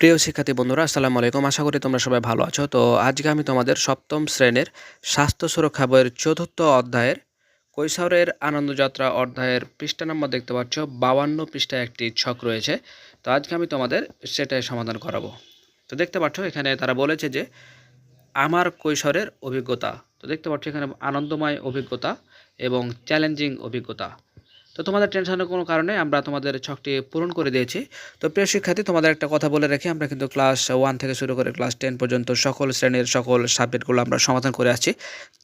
প্রিয় শিক্ষার্থী বন্ধুরা, আসসালামু আলাইকুম। আশা করি তোমরা সবাই ভালো আছো। তো আজকে আমি তোমাদের সপ্তম শ্রেণির স্বাস্থ্য সুরক্ষা বইয়ের চতুর্থ অধ্যায়ের কৈশোরের আনন্দযাত্রা অধ্যায়ের পৃষ্ঠা নম্বর দেখতে পাচ্ছ। বাউান্ন পৃষ্ঠায় একটি ছক রয়েছে। তো আজকে আমি তোমাদের সেটাই সমাধান করাবো। তো দেখতে পাচ্ছ, এখানে তারা বলেছে যে, আমার কৈশোরের অভিজ্ঞতা। তো দেখতে পাচ্ছ, এখানে আনন্দময় অভিজ্ঞতা এবং চ্যালেঞ্জিং অভিজ্ঞতা। তো তোমাদের টেনশনের কোনো কারণে আমরা তোমাদের ছকটি পূরণ করে দিয়েছি। তো প্রিয় শিক্ষার্থী, তোমাদের একটা কথা বলে রাখি আমরা কিন্তু ক্লাস ওয়ান থেকে শুরু করে ক্লাস টেন পর্যন্ত সকল শ্রেণির সকল সাবজেক্টগুলো আমরা সমাধান করে আসছি।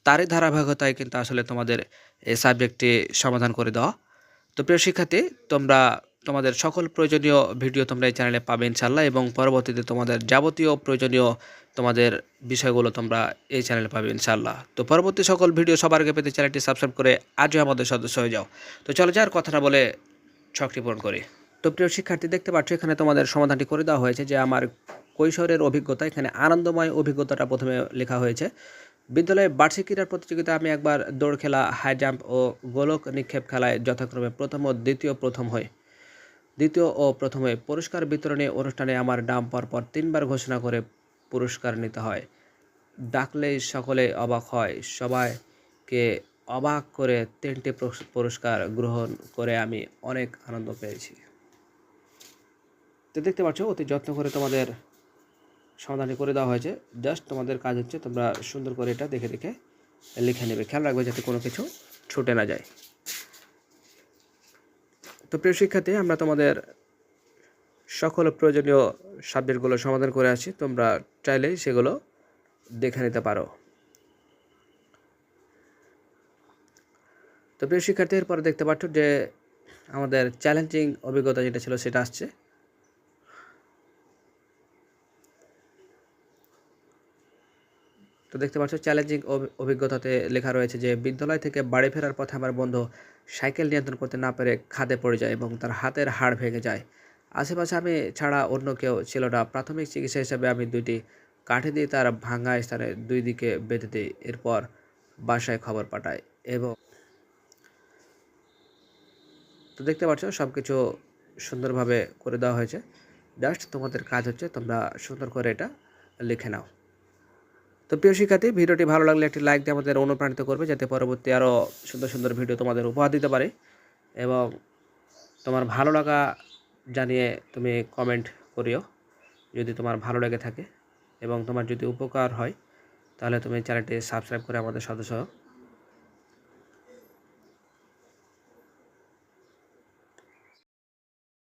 তারই ধারাবাহিকতায় কিন্তু আসলে তোমাদের এই সাবজেক্টটি সমাধান করে দেওয়া। তো প্রিয় শিক্ষার্থী, তোমরা তোমাদের সকল প্রয়োজনীয় ভিডিও তোমরা এই চ্যানেলে পাবে ইনশাল্লাহ এবং পরবর্তীতে তোমাদের যাবতীয় প্রয়োজনীয় তোমাদের বিষয়গুলো তোমরা এই চ্যানেলে পাবে ইনশাল্লাহ তো পরবর্তী সকল ভিডিও সবার আগে পেতে চ্যানেলটি সাবস্ক্রাইব করে আজও আমাদের সদস্য হয়ে যাও। তো চলো যার কথাটা বলে ছকটি পূরণ করি। তো প্রিয় শিক্ষার্থী, দেখতে পাচ্ছ এখানে তোমাদের সমাধানটি করে দেওয়া হয়েছে যে আমার কৈশোরের অভিজ্ঞতা, এখানে আনন্দময় অভিজ্ঞতাটা প্রথমে লেখা হয়েছে। বিদ্যালয়ে বার্ষিক ক্রীড়ার প্রতিযোগিতা আমি একবার দৌড় খেলা, হাই জাম্প ও গোলক নিক্ষেপ খেলায় যথাক্রমে প্রথম ও দ্বিতীয় প্রথম হই। দ্বিতীয় ও প্রথমে পুরস্কার বিতরণী অনুষ্ঠানে আমার নাম পরপর তিনবার ঘোষণা করে পুরস্কার নিতে হয়। ডাকলেই সকলে অবাক হয়। সবাইকে অবাক করে তিনটি পুরস্কার গ্রহণ করে আমি অনেক আনন্দ পেয়েছি। তো দেখতে পাচ্ছ, অতি যত্ন করে তোমাদের সমাধানটি করে দেওয়া হয়েছে। জাস্ট তোমাদের কাজ হচ্ছে তোমরা সুন্দর করে এটা দেখে দেখে লিখে নেবে। খেয়াল রাখবে যাতে কোনো কিছু ছুটে না যায়। তো প্রিয় শিক্ষার্থী, আমরা তোমাদের সকল প্রয়োজনীয় সাবজেক্টগুলো সমাধান করে আছি তোমরা চাইলে সেগুলো দেখে নিতে পারো। তো প্রিয় শিক্ষার্থী, এরপরে দেখতে পাচ্ছ যে আমাদের চ্যালেঞ্জিং অভিজ্ঞতা যেটা ছিল সেটা আসছে। তো দেখতে পাচ্ছ চ্যালেঞ্জিং অভিজ্ঞতাতে লেখা রয়েছে যে, বিদ্যালয় থেকে বাড়ি ফেরার পথে আমার বন্ধু সাইকেল নিয়ন্ত্রণ করতে না পেরে খাদে পড়ে যায় এবং তার হাতের হাড় ভেঙে যায়। আশেপাশে আমি ছাড়া অন্য কেউ ছিল না। প্রাথমিক চিকিৎসা হিসেবে আমি দুইটি কাঠি দিয়ে তার ভাঙা স্থানে দুই দিকে বেঁধে দিই, এরপর বাসায় খবর পাঠাই এবং তো দেখতে পাচ্ছ সব কিছু সুন্দরভাবে করে দেওয়া হয়েছে। জাস্ট তোমাদের কাজ হচ্ছে তোমরা সুন্দর করে এটা লিখে নাও। তো প্রিয় শিক্ষার্থী, ভিডিওটি ভালো লাগলে একটি লাইক দিয়ে আমাদের অনুপ্রাণিত করবে যাতে পরবর্তী আরও সুন্দর সুন্দর ভিডিও তোমাদের উপহার দিতে পারে এবং তোমার ভালো লাগা জানিয়ে তুমি কমেন্ট করিও, যদি তোমার ভালো লেগে থাকে এবং তোমার যদি উপকার হয়, তাহলে তুমি চ্যানেলটি সাবস্ক্রাইব করে আমাদের সদস্য।